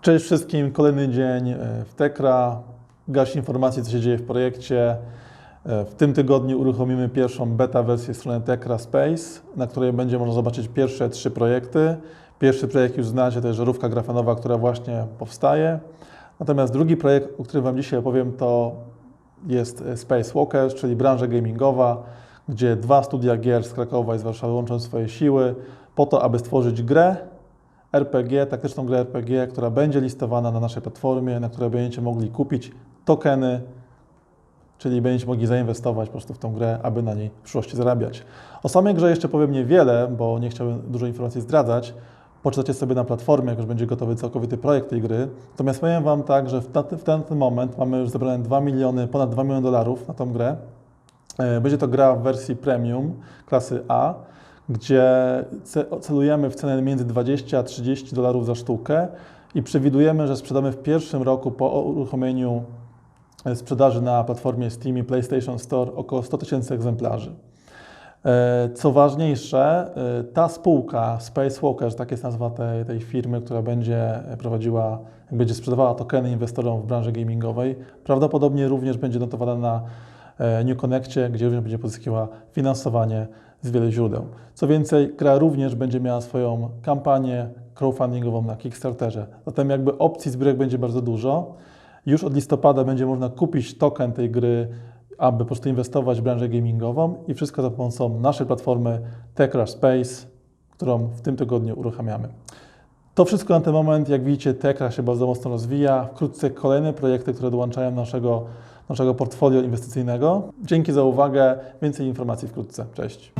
Cześć wszystkim, kolejny dzień e, w Tekra. Garść informacji, co się dzieje w projekcie. E, W tym tygodniu uruchomimy pierwszą beta wersję strony Tekra Space, na której będzie można zobaczyć pierwsze trzy projekty. Pierwszy projekt już znacie, to jest żarówka grafenowa, która właśnie powstaje. Natomiast drugi projekt, o którym Wam dzisiaj opowiem, to jest Space Walkers, czyli branża gamingowa, gdzie dwa studia gier z Krakowa i z Warszawy łączą swoje siły po to, aby stworzyć grę, RPG, taktyczną grę RPG, która będzie listowana na naszej platformie, na której będziecie mogli kupić tokeny, czyli będziecie mogli zainwestować po prostu w tą grę, aby na niej w przyszłości zarabiać. O samej grze jeszcze powiem niewiele, bo nie chciałbym dużo informacji zdradzać. Poczytacie sobie na platformie, jak już będzie gotowy całkowity projekt tej gry. Natomiast powiem Wam tak, że w, na, w ten moment mamy już zebrane 2 miliony, ponad 2 miliony dolarów na tą grę. E, Będzie to gra w wersji premium klasy A, gdzie ce- celujemy w cenę między 20 a 30 dolarów za sztukę i przewidujemy, że sprzedamy w pierwszym roku po uruchomieniu e, sprzedaży na platformie Steam i PlayStation Store około 100 tysięcy egzemplarzy. E, Co ważniejsze, e, ta spółka Spacewalkers, tak jest nazwa tej, tej firmy, która będzie prowadziła, będzie sprzedawała tokeny inwestorom w branży gamingowej, prawdopodobnie również będzie notowana na New Connectie, gdzie również będzie pozyskiwała finansowanie z wielu źródeł. Co więcej, gra również będzie miała swoją kampanię crowdfundingową na Kickstarterze. Zatem jakby opcji zbiórek będzie bardzo dużo. Już od listopada będzie można kupić token tej gry, aby po prostu inwestować w branżę gamingową i wszystko za pomocą naszej platformy Techrush Space, którą w tym tygodniu uruchamiamy. To wszystko na ten moment. Jak widzicie, Tekra się bardzo mocno rozwija. Wkrótce kolejne projekty, które dołączają do naszego, naszego portfolio inwestycyjnego. Dzięki za uwagę. Więcej informacji wkrótce. Cześć.